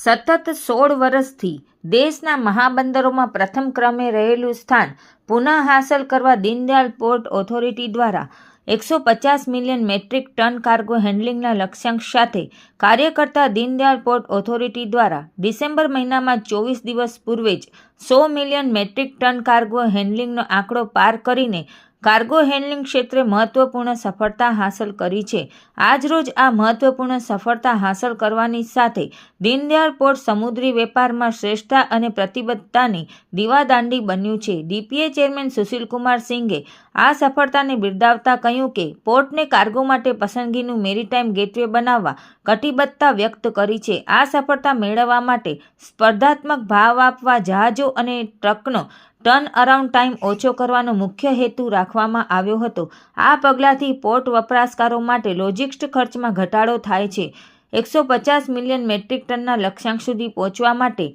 સતત સોળ વર્ષથી દેશના મહાબંદરોમાં પ્રથમ ક્રમે રહેલું સ્થાન પુનઃ હાંસલ કરવા દીનદયાળ પોર્ટ ઓથોરિટી દ્વારા એકસો પચાસ મિલિયન મેટ્રિક ટન કાર્ગો હેન્ડલિંગના લક્ષ્યાંક સાથે કાર્ય કરતા દીનદયાળ પોર્ટ ઓથોરિટી દ્વારા ડિસેમ્બર મહિનામાં ચોવીસ દિવસ પૂર્વે જ સો મિલિયન મેટ્રિક ટન કાર્ગો હેન્ડલિંગનો આંકડો પાર કરીને કાર્ગો હેન્ડલિંગ ક્ષેત્રે મહત્વપૂર્ણ સફળતા હાંસલ કરી છે. આજરોજ આ મહત્વપૂર્ણ સફળતા હાંસલ કરવાની સાથે દીનદયાળ પોર્ટ સમુદ્રી વેપારમાં શ્રેષ્ઠતા અને પ્રતિબદ્ધતાની દીવાદાંડી બન્યું છે. ડીપીએ ચેરમેન સુશીલકુમાર સિંઘે આ સફળતાને બિરદાવતા કહ્યું કે, પોર્ટને કાર્ગો માટે પસંદગીનું મેરીટાઈમ ગેટવે બનાવવા કટિબદ્ધતા વ્યક્ત કરી છે. આ સફળતા મેળવવા માટે સ્પર્ધાત્મક ભાવ આપવા જહાજો અને ટ્રકનો ટર્ન અરાઉન્ડ ટાઈમ ઓછો કરવાનો મુખ્ય હેતુ રાખવામાં આવ્યો હતો. આ પગલાંથી પોર્ટ વપરાશકારો માટે લોજિસ્ટ ખર્ચમાં ઘટાડો થાય છે. એકસો પચાસ મિલિયન મેટ્રિક ટનના લક્ષ્યાંક સુધી પહોંચવા માટે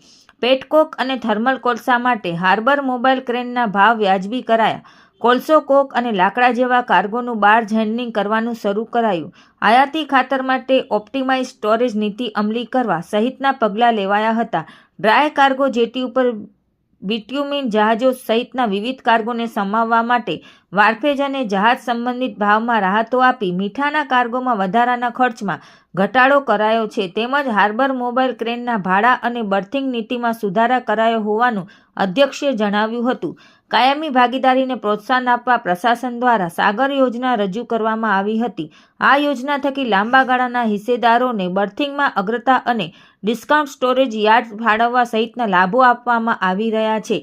પેટકોક અને થર્મલ કોલસા માટે હાર્બર મોબાઈલ ક્રેનના ભાવ વ્યાજબી કરાયા. કોલસો કોક અને લાકડા જેવા કાર્ગોનું બાર્જ હેન્ડલિંગ કરવાનું શરૂ કરાયું. આયાતી ખાતર માટે ઓપ્ટિમાઇઝ સ્ટોરેજ નીતિ અમલી કરવા સહિતના પગલાં લેવાયા હતા. ડ્રાય કાર્ગો જેટી ઉપર બિટ્યુમિન જહાજો સહિતના વિવિધ કાર્ગોને સમાવવા માટે વારફેજ અને જહાજ સંબંધિત ભાવમાં રાહતો આપી મીઠાના કાર્ગોમાં વધારાના ખર્ચમાં ઘટાડો કરાયો છે. તેમજ હાર્બર મોબાઈલ ક્રેનના ભાડા અને બર્થિંગ નીતિમાં સુધારા કરાયો હોવાનું અધ્યક્ષે જણાવ્યું હતું. કાયમી ભાગીદારીને પ્રોત્સાહન આપવા પ્રશાસન દ્વારા સાગર યોજના રજૂ કરવામાં આવી હતી. આ યોજના થકી લાંબા ગાળાના હિસ્સેદારોને બર્થિંગમાં અગ્રતા અને ડિસ્કાઉન્ટ સ્ટોરેજ યાર્ડ ફાળવવા સહિતના લાભો આપવામાં આવી રહ્યા છે.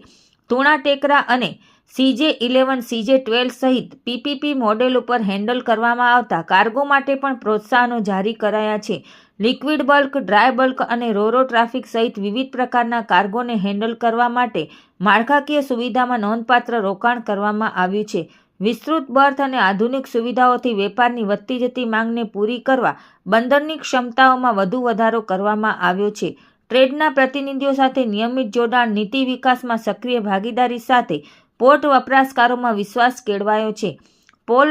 તુણા ટેકરા અને સીજે ઇલેવન, સીજે ટ્વેલ્વ સહિત પીપીપી મોડેલ ઉપર હેન્ડલ કરવામાં આવતા કાર્ગો માટે પણ પ્રોત્સાહનો જારી કરાયા છે. લિક્વિડ બલ્ક, ડ્રાય બલ્ક અને રોરો ટ્રાફિક સહિત વિવિધ પ્રકારના કાર્ગોને હેન્ડલ કરવા માટે માળખાકીય સુવિધામાં નોંધપાત્ર રોકાણ કરવામાં આવ્યું છે. વિસ્તૃત બર્થ અને આધુનિક સુવિધાઓથી વેપારની વધતી જતી માંગને પૂરી કરવા બંદરની ક્ષમતાઓમાં વધુ વધારો કરવામાં આવ્યો છે. ટ્રેડના પ્રતિનિધિઓ સાથે નિયમિત જોડાણ, નીતિ વિકાસમાં સક્રિય ભાગીદારી સાથે પોર્ટ વપરાશકારોમાં વિશ્વાસ કેળવાયો છે. પોલ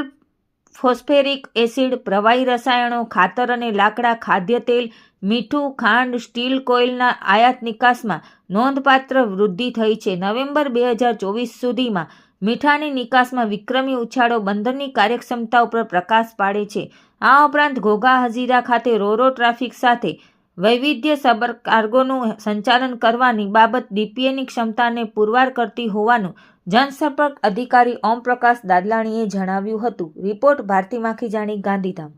ફોસ્ફેરિક એસિડ, પ્રવાહી રસાયણો, ખાતર અને લાકડા ખાદ્ય તેલ મીઠું, ખાંડ, સ્ટીલ કોઇલના આયાત નિકાસમાં નોંધપાત્ર વૃદ્ધિ થઈ છે. નવેમ્બર બે હજાર ચોવીસ સુધીમાં મીઠાની નિકાસમાં વિક્રમી ઉછાળો બંદરની કાર્યક્ષમતા ઉપર પ્રકાશ પાડે છે. આ ઉપરાંત ઘોઘા હજીરા ખાતે રોરો ટ્રાફિક સાથે વૈવિધ્યસભર કાર્ગોનું સંચાલન કરવાની બાબત ડીપીએની ક્ષમતાને પુરવાર કરતી હોવાનું જનસંપર્ક અધિકારી ઓમપ્રકાશ દાદલાણીએ જણાવ્યું હતું. રિપોર્ટ ભારતી માખીજાણી ગાંધીધામ.